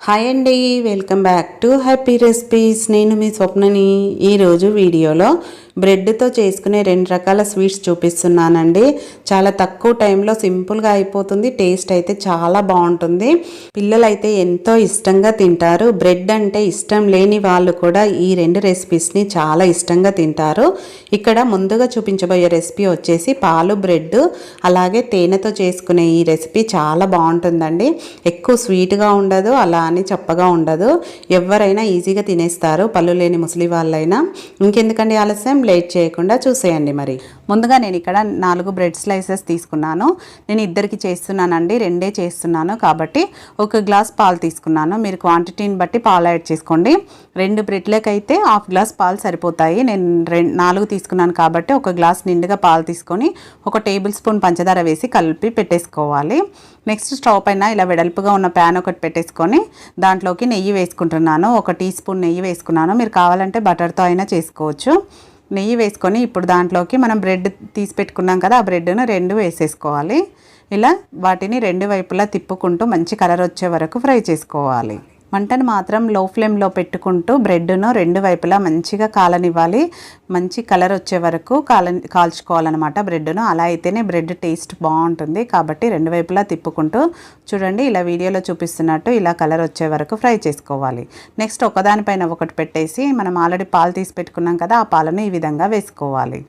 Hi అండి welcome back to happy recipes నేను మీ స్వప్నని ఈరోజు వీడియోలో బ్రెడ్తో చేసుకునే రెండు రకాల స్వీట్స్ చూపిస్తున్నానండి. చాలా తక్కువ టైంలో సింపుల్గా అయిపోతుంది టేస్ట్ అయితే చాలా బాగుంటుంది. పిల్లలైతే ఎంతో ఇష్టంగా తింటారు. బ్రెడ్ అంటే ఇష్టం లేని వాళ్ళు కూడా ఈ రెండు రెసిపీస్ని చాలా ఇష్టంగా తింటారు. ఇక్కడ ముందుగా చూపించబోయే రెసిపీ వచ్చేసి పాలు బ్రెడ్ అలాగే తేనెతో చేసుకునే ఈ రెసిపీ చాలా బాగుంటుందండి. ఎక్కువ స్వీట్గా ఉండదు అలా కానీ చప్పగా ఉండదు. ఎవరైనా ఈజీగా తినేస్తారు. పళ్ళు లేని ముసలి వాళ్ళైనా. ఇంకెందుకండి ఆలస్యం? లేట్ చేయకుండా చూసేయండి మరి. ముందుగా నేను ఇక్కడ నాలుగు బ్రెడ్ స్లైసెస్ తీసుకున్నాను. నేను ఇద్దరికి చేస్తున్నానండి. రెండే చేస్తున్నాను కాబట్టి ఒక గ్లాస్ పాలు తీసుకున్నాను. మీరు క్వాంటిటీని బట్టి పాలు యాడ్ చేసుకోండి. రెండు బ్రెడ్లకైతే హాఫ్ గ్లాస్ పాలు సరిపోతాయి. నేను రెండు నాలుగు తీసుకున్నాను కాబట్టి ఒక గ్లాస్ నిండుగా పాలు తీసుకొని ఒక టేబుల్ స్పూన్ పంచదార వేసి కలిపి పెట్టేసుకోవాలి. నెక్స్ట్ స్టవ్ పైన ఇలా వెడల్పుగా ఉన్న ప్యాన్ ఒకటి పెట్టేసుకొని దాంట్లోకి నెయ్యి వేసుకుంటున్నాను. ఒక టీ స్పూన్ నెయ్యి వేసుకున్నాను. మీరు కావాలంటే బటర్తో అయినా చేసుకోవచ్చు. నెయ్యి వేసుకొని ఇప్పుడు దాంట్లోకి మనం బ్రెడ్ తీసి పెట్టుకున్నాం కదా ఆ బ్రెడ్ను రెండు వేసేసుకోవాలి. ఇలా వాటిని రెండు వైపులా తిప్పుకుంటూ మంచి కలర్ వచ్చే వరకు ఫ్రై చేసుకోవాలి. మంటను మాత్రం లో ఫ్లేమ్లో పెట్టుకుంటూ బ్రెడ్ను రెండు వైపులా మంచిగా కాలనివ్వాలి. మంచి కలర్ వచ్చే వరకు కాల కాల్చుకోవాలన్నమాట బ్రెడ్ను అలా అయితేనే బ్రెడ్ టేస్ట్ బాగుంటుంది. కాబట్టి రెండు వైపులా తిప్పుకుంటూ చూడండి ఇలా వీడియోలో చూపిస్తున్నట్టు ఇలా కలర్ వచ్చే వరకు ఫ్రై చేసుకోవాలి. నెక్స్ట్ ఒకదానిపైన ఒకటి పెట్టేసి మనం ఆల్రెడీ పాలు తీసి పెట్టుకున్నాం కదా ఆ పాలను ఈ విధంగా వేసుకోవాలి.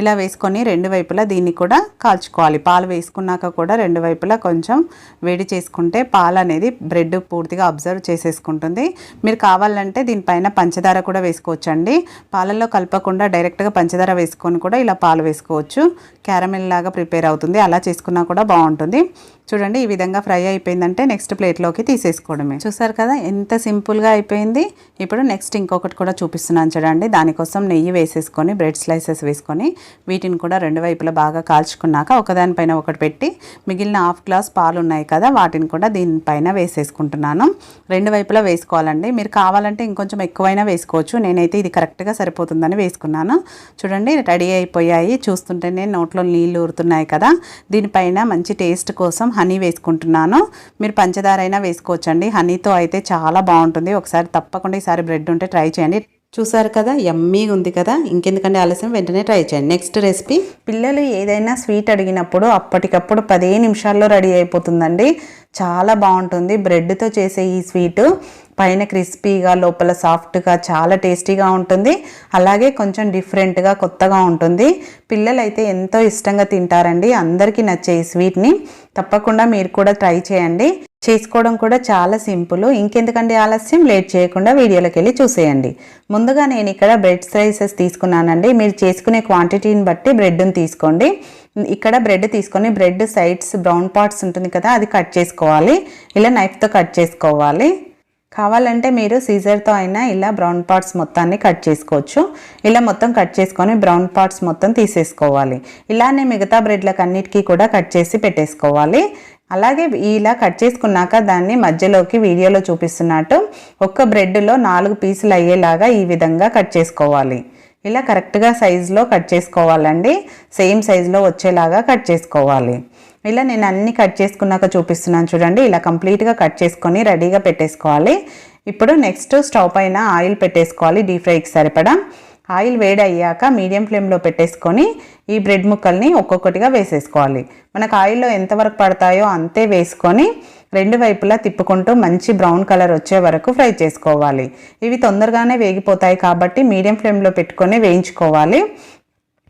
ఇలా వేసుకొని రెండు వైపులా దీన్ని కూడా కాల్చుకోవాలి. పాలు వేసుకున్నాక కూడా రెండు వైపులా కొంచెం వేడి చేసుకుంటే పాలు అనేది బ్రెడ్ పూర్తిగా అబ్జర్వ్ చేసేసుకుంటుంది. మీరు కావాలంటే దీనిపైన పంచదార కూడా వేసుకోవచ్చండి. పాలల్లో కలపకుండా డైరెక్ట్గా పంచదార వేసుకొని కూడా ఇలా పాలు వేసుకోవచ్చు. క్యారమెల్ లాగా ప్రిపేర్ అవుతుంది. అలా చేసుకున్నా కూడా బాగుంటుంది. చూడండి ఈ విధంగా ఫ్రై అయిపోయిందంటే నెక్స్ట్ ప్లేట్లోకి తీసేసుకోవడమే. చూసారు కదా ఎంత సింపుల్గా అయిపోయింది. ఇప్పుడు నెక్స్ట్ ఇంకొకటి కూడా చూపిస్తున్నాను చూడండి. దానికోసం నెయ్యి వేసేసుకొని బ్రెడ్ స్లైసెస్ వేసుకొని వీటిని కూడా రెండు వైపులా బాగా కాల్చుకున్నాక ఒకదానిపైన ఒకటి పెట్టి మిగిలిన హాఫ్ గ్లాస్ పాలు ఉన్నాయి కదా వాటిని కూడా దీనిపైన వేసేసుకుంటున్నాను. రెండు వైపులా వేసుకోవాలండి. మీరు కావాలంటే ఇంకొంచెం ఎక్కువైనా వేసుకోవచ్చు. నేనైతే ఇది కరెక్ట్గా సరిపోతుందని వేసుకున్నాను. చూడండి రెడీ అయిపోయాయి. చూస్తుంటేనే నోట్లో నీళ్ళు ఊరుతున్నాయి కదా. దీనిపైన మంచి టేస్ట్ కోసం హనీ వేసుకుంటున్నాను. మీరు పంచదార అయినా వేసుకోవచ్చండి. హనీతో అయితే చాలా బాగుంటుంది. ఒకసారి తప్పకుండా ఈసారి బ్రెడ్ ఉంటే ట్రై చేయండి. చూసారు కదా యమ్మీగా ఉంది కదా. ఇంకెందుకంటే ఆలస్యం? వెంటనే ట్రై చేయండి. Next recipe. పిల్లలు ఏదైనా స్వీట్ అడిగినప్పుడు అప్పటికప్పుడు పదే నిమిషాల్లో రెడీ అయిపోతుందండి. చాలా బాగుంటుంది. బ్రెడ్తో చేసే ఈ స్వీటు పైన క్రిస్పీగా లోపల సాఫ్ట్గా చాలా టేస్టీగా ఉంటుంది. అలాగే కొంచెం డిఫరెంట్గా కొత్తగా ఉంటుంది. పిల్లలైతే ఎంతో ఇష్టంగా తింటారండి. అందరికీ నచ్చే ఈ స్వీట్ని తప్పకుండా మీరు కూడా ట్రై చేయండి. చేసుకోవడం కూడా చాలా సింపుల్. ఇంకెందుకండి ఆలస్యం? లేట్ చేయకుండా వీడియోలోకి వెళ్ళి చూసేయండి. ముందుగా నేను ఇక్కడ బ్రెడ్ స్లైసెస్ తీసుకున్నానండి. మీరు చేసుకునే క్వాంటిటీని బట్టి బ్రెడ్ని తీసుకోండి. ఇక్కడ బ్రెడ్ తీసుకొని బ్రెడ్ సైడ్స్ బ్రౌన్ పార్ట్స్ ఉంటుంది కదా అది కట్ చేసుకోవాలి. ఇలా నైఫ్తో కట్ చేసుకోవాలి. కావాలంటే మీరు సీజర్తో అయినా ఇలా బ్రౌన్ పార్ట్స్ మొత్తాన్ని కట్ చేసుకోవచ్చు. ఇలా మొత్తం కట్ చేసుకొని బ్రౌన్ పార్ట్స్ మొత్తం తీసేసుకోవాలి. ఇలానే మిగతా బ్రెడ్లకు అన్నిటికీ కూడా కట్ చేసి పెట్టేసుకోవాలి. అలాగే ఇలా కట్ చేసుకున్నాక దాన్ని మధ్యలోకి వీడియోలో చూపిస్తున్నట్టు ఒక్క బ్రెడ్లో నాలుగు పీసులు అయ్యేలాగా ఈ విధంగా కట్ చేసుకోవాలి. ఇలా కరెక్ట్గా సైజులో కట్ చేసుకోవాలండి. సేమ్ సైజులో వచ్చేలాగా కట్ చేసుకోవాలి. ఇలా నేను అన్ని కట్ చేసుకున్నాక చూపిస్తున్నాను చూడండి. ఇలా కంప్లీట్గా కట్ చేసుకొని రెడీగా పెట్టేసుకోవాలి. ఇప్పుడు నెక్స్ట్ స్టవ్ పైన ఆయిల్ పెట్టేసుకోవాలి. డీప్ ఫ్రైకి సరిపడా. ఆయిల్ వేడి అయ్యాక మీడియం ఫ్లేమ్లో పెట్టేసుకొని ఈ బ్రెడ్ ముక్కల్ని ఒక్కొక్కటిగా వేసేసుకోవాలి. మనకు ఆయిల్లో ఎంతవరకు పడతాయో అంతే వేసుకొని రెండు వైపులా తిప్పుకుంటూ మంచి బ్రౌన్ కలర్ వచ్చే వరకు ఫ్రై చేసుకోవాలి. ఇవి తొందరగానే వేగిపోతాయి కాబట్టి మీడియం ఫ్లేమ్లో పెట్టుకొని వేయించుకోవాలి.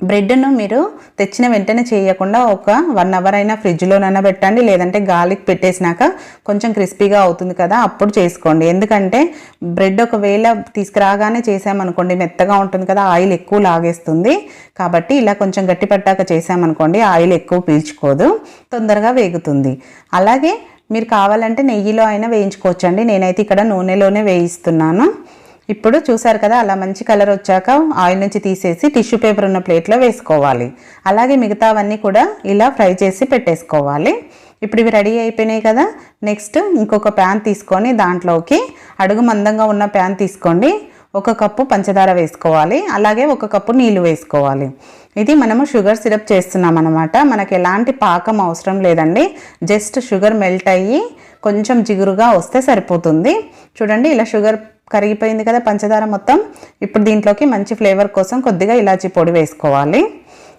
బ్రెడ్ను మీరు తెచ్చిన వెంటనే చేయకుండా ఒక వన్ అవర్ అయినా ఫ్రిడ్జ్లోనైనా పెట్టండి. లేదంటే గాలికి పెట్టేసినాక కొంచెం క్రిస్పీగా అవుతుంది కదా అప్పుడు చేసుకోండి. ఎందుకంటే బ్రెడ్ ఒకవేళ తీసుకురాగానే చేసామనుకోండి మెత్తగా ఉంటుంది కదా ఆయిల్ ఎక్కువ లాగేస్తుంది. కాబట్టి ఇలా కొంచెం గట్టి పట్టాక చేసామనుకోండి ఆయిల్ ఎక్కువ పీల్చుకోదు తొందరగా వేగుతుంది. అలాగే మీరు కావాలంటే నెయ్యిలో అయినా వేయించుకోవచ్చండి. నేనైతే ఇక్కడ నూనెలోనే వేయిస్తున్నాను. ఇప్పుడు చూసారు కదా అలా మంచి కలర్ వచ్చాక ఆయిల్ నుంచి తీసేసి టిష్యూ పేపర్ ఉన్న ప్లేట్లో వేసుకోవాలి. అలాగే మిగతావన్నీ కూడా ఇలా ఫ్రై చేసి పెట్టేసుకోవాలి. ఇప్పుడు ఇవి రెడీ అయిపోయినాయి కదా నెక్స్ట్ ఇంకొక ప్యాన్ తీసుకొని దాంట్లోకి అడుగు మందంగా ఉన్న ప్యాన్ తీసుకోండి. ఒక కప్పు పంచదార వేసుకోవాలి అలాగే ఒక కప్పు నీళ్ళు వేసుకోవాలి. ఇది మనము షుగర్ సిరప్ చేస్తున్నాం అనమాట మనకి ఎలాంటి పాకం అవసరం లేదండి. జస్ట్ షుగర్ మెల్ట్ అయ్యి కొంచెం జిగురుగా వస్తే సరిపోతుంది. చూడండి ఇలా షుగర్ కరిగిపోయింది కదా పంచదార మొత్తం. ఇప్పుడు దీంట్లోకి మంచి ఫ్లేవర్ కోసం కొద్దిగా ఇలాచీ పొడి వేసుకోవాలి.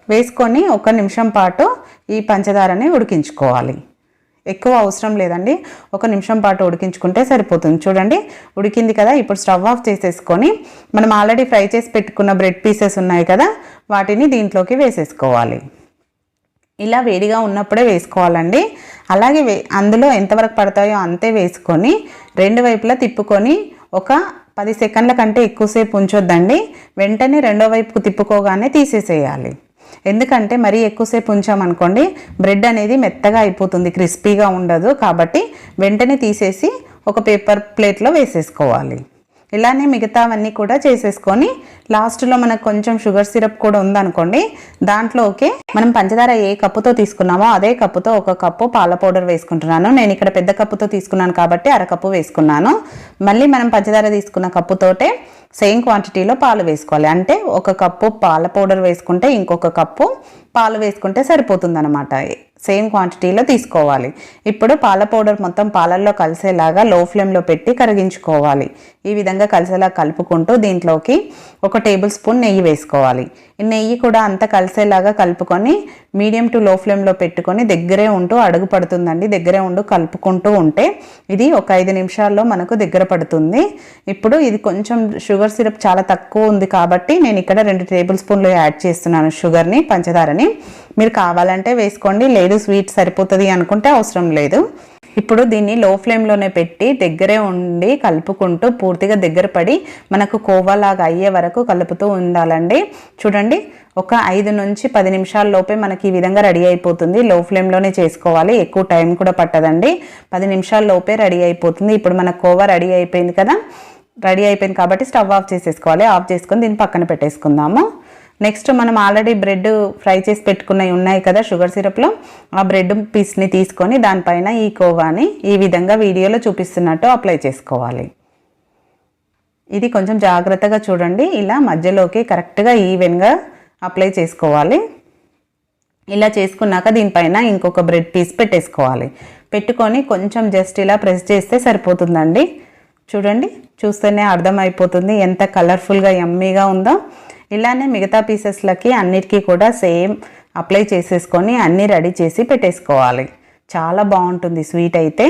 వేసుకొని ఒక నిమిషం పాటు ఈ పంచదారని ఉడికించుకోవాలి. ఎక్కువ అవసరం లేదండి. ఒక నిమిషం పాటు ఉడికించుకుంటే సరిపోతుంది. చూడండి ఉడికింది కదా. ఇప్పుడు స్టవ్ ఆఫ్ చేసేసుకొని మనం ఆల్రెడీ ఫ్రై చేసి పెట్టుకున్న బ్రెడ్ పీసెస్ ఉన్నాయి కదా వాటిని దీంట్లోకి వేసేసుకోవాలి. ఇలా వేడిగా ఉన్నప్పుడే వేసుకోవాలండి. అలాగే వే అందులో ఎంతవరకు పడతాయో అంతే వేసుకొని రెండు వైపులా తిప్పుకొని ఒక పది సెకండ్ల కంటే ఎక్కువసేపు ఉంచొద్దండి. వెంటనే రెండో వైపుకు తిప్పుకోగానే తీసేసేయాలి. ఎందుకంటే మరీ ఎక్కువసేపు ఉంచామనుకోండి బ్రెడ్ అనేది మెత్తగా అయిపోతుంది క్రిస్పీగా ఉండదు కాబట్టి వెంటనే తీసేసి ఒక పేపర్ ప్లేట్లో వేసేసుకోవాలి. ఇలానే మిగతావన్నీ కూడా చేసేసుకొని లాస్ట్లో మనకు కొంచెం షుగర్ సిరప్ కూడా ఉందనుకోండి దాంట్లోకి మనం పంచదార ఏ కప్పుతో తీసుకున్నామో అదే కప్పుతో ఒక కప్పు పాల పౌడర్ వేసుకుంటున్నాను. నేను ఇక్కడ పెద్ద కప్పుతో తీసుకున్నాను కాబట్టి అరకప్పు వేసుకున్నాను. మళ్ళీ మనం పంచదార తీసుకున్న కప్పుతోటే సేమ్ క్వాంటిటీలో పాలు వేసుకోవాలి. అంటే ఒక కప్పు పాల పౌడర్ వేసుకుంటే ఇంకొక కప్పు పాలు వేసుకుంటే సరిపోతుంది అనమాట సేమ్ క్వాంటిటీలో తీసుకోవాలి. ఇప్పుడు పాల పౌడర్ మొత్తం పాలల్లో కలిసేలాగా లో ఫ్లేమ్లో పెట్టి కరిగించుకోవాలి. ఈ విధంగా కలిసేలా కలుపుకుంటూ దీంట్లోకి ఒక టేబుల్ స్పూన్ నెయ్యి వేసుకోవాలి. ఈ నెయ్యి కూడా అంతా కలిసేలాగా కలుపుకొని మీడియం టు లో ఫ్లేమ్లో పెట్టుకొని దగ్గరే ఉంటూ అడుగు పడుతుందండి. దగ్గరే ఉంటూ కలుపుకుంటూ ఉంటే ఇది ఒక ఐదు నిమిషాల్లో మనకు దగ్గర పడుతుంది. ఇప్పుడు ఇది కొంచెం షుగర్ సిరప్ చాలా తక్కువ ఉంది కాబట్టి నేను ఇక్కడ రెండు టేబుల్ స్పూన్లు యాడ్ చేస్తున్నాను షుగర్ని పంచదారని. మీరు కావాలంటే వేసుకోండి. లేదు స్వీట్ సరిపోతుంది అనుకుంటే అవసరం లేదు. ఇప్పుడు దీన్ని లో ఫ్లేమ్లోనే పెట్టి దగ్గరే ఉండి కలుపుకుంటూ పూర్తిగా దగ్గర పడి మనకు కోవాలాగా అయ్యే వరకు కలుపుతూ ఉండాలండి. చూడండి ఒక ఐదు నుంచి పది నిమిషాల లోపే మనకి ఈ విధంగా రెడీ అయిపోతుంది. లో ఫ్లేమ్లోనే చేసుకోవాలి. ఎక్కువ టైం కూడా పట్టదండి. పది నిమిషాల లోపే రెడీ అయిపోతుంది. ఇప్పుడు మన కోవా రెడీ అయిపోయింది కదా? రెడీ అయిపోయింది కాబట్టి స్టవ్ ఆఫ్ చేసేసుకోవాలి. ఆఫ్ చేసుకొని దీన్ని పక్కన పెట్టేసుకుందాము. నెక్స్ట్ మనం ఆల్రెడీ బ్రెడ్ ఫ్రై చేసి పెట్టుకున్నవి ఉన్నాయి కదా షుగర్ సిరప్లో ఆ బ్రెడ్ పీస్ని తీసుకొని దానిపైన ఈ కోవాని ఈ విధంగా వీడియోలో చూపిస్తున్నట్టు అప్లై చేసుకోవాలి. ఇది కొంచెం జాగ్రత్తగా చూడండి. ఇలా మధ్యలోకి కరెక్ట్గా ఈవెన్గా అప్లై చేసుకోవాలి. ఇలా చేసుకున్నాక దీనిపైన ఇంకొక బ్రెడ్ పీస్ పెట్టేసుకోవాలి. పెట్టుకొని కొంచెం జస్ట్ ఇలా ప్రెస్ చేస్తే సరిపోతుందండి. చూడండి చూస్తేనే అర్థమైపోతుంది ఎంత కలర్ఫుల్గా యమ్మీగా ఉందో. ఇలానే మిగతా పీసెస్లకి అన్నిటికీ కూడా సేమ్ అప్లై చేసేసుకొని అన్నీ రెడీ చేసి పెట్టేసుకోవాలి. చాలా బాగుంటుంది స్వీట్ అయితే.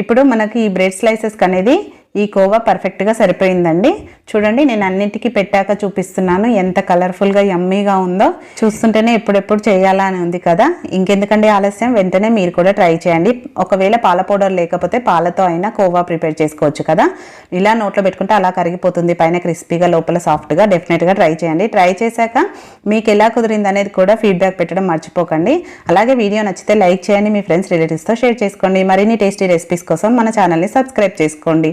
ఇప్పుడు మనకి ఈ బ్రెడ్ స్లైసెస్కి అనేది ఈ కోవా పర్ఫెక్ట్గా సరిపోయిందండి. చూడండి నేను అన్నింటికి పెట్టాక చూపిస్తున్నాను. ఎంత కలర్ఫుల్గా యమ్మీగా ఉందో. చూస్తుంటేనే ఎప్పుడెప్పుడు చేయాలా అని ఉంది కదా. ఇంకెందుకండి ఆలస్యం? వెంటనే మీరు కూడా ట్రై చేయండి. ఒకవేళ పాల పౌడర్ లేకపోతే పాలతో అయినా కోవా ప్రిపేర్ చేసుకోవచ్చు కదా. ఇలా నోట్లో పెట్టుకుంటే అలా కరిగిపోతుంది. పైన క్రిస్పీగా లోపల సాఫ్ట్గా డెఫినెట్గా ట్రై చేయండి. ట్రై చేశాక మీకు ఎలా కుదిరింది అనేది కూడా ఫీడ్బ్యాక్ పెట్టడం మర్చిపోకండి. అలాగే వీడియో నచ్చితే లైక్ చేయండి. మీ ఫ్రెండ్స్ రిలేటివ్స్తో షేర్ చేసుకోండి. మరిన్ని టేస్టీ రెసిపీస్ కోసం మన ఛానల్ని సబ్స్క్రైబ్ చేసుకోండి.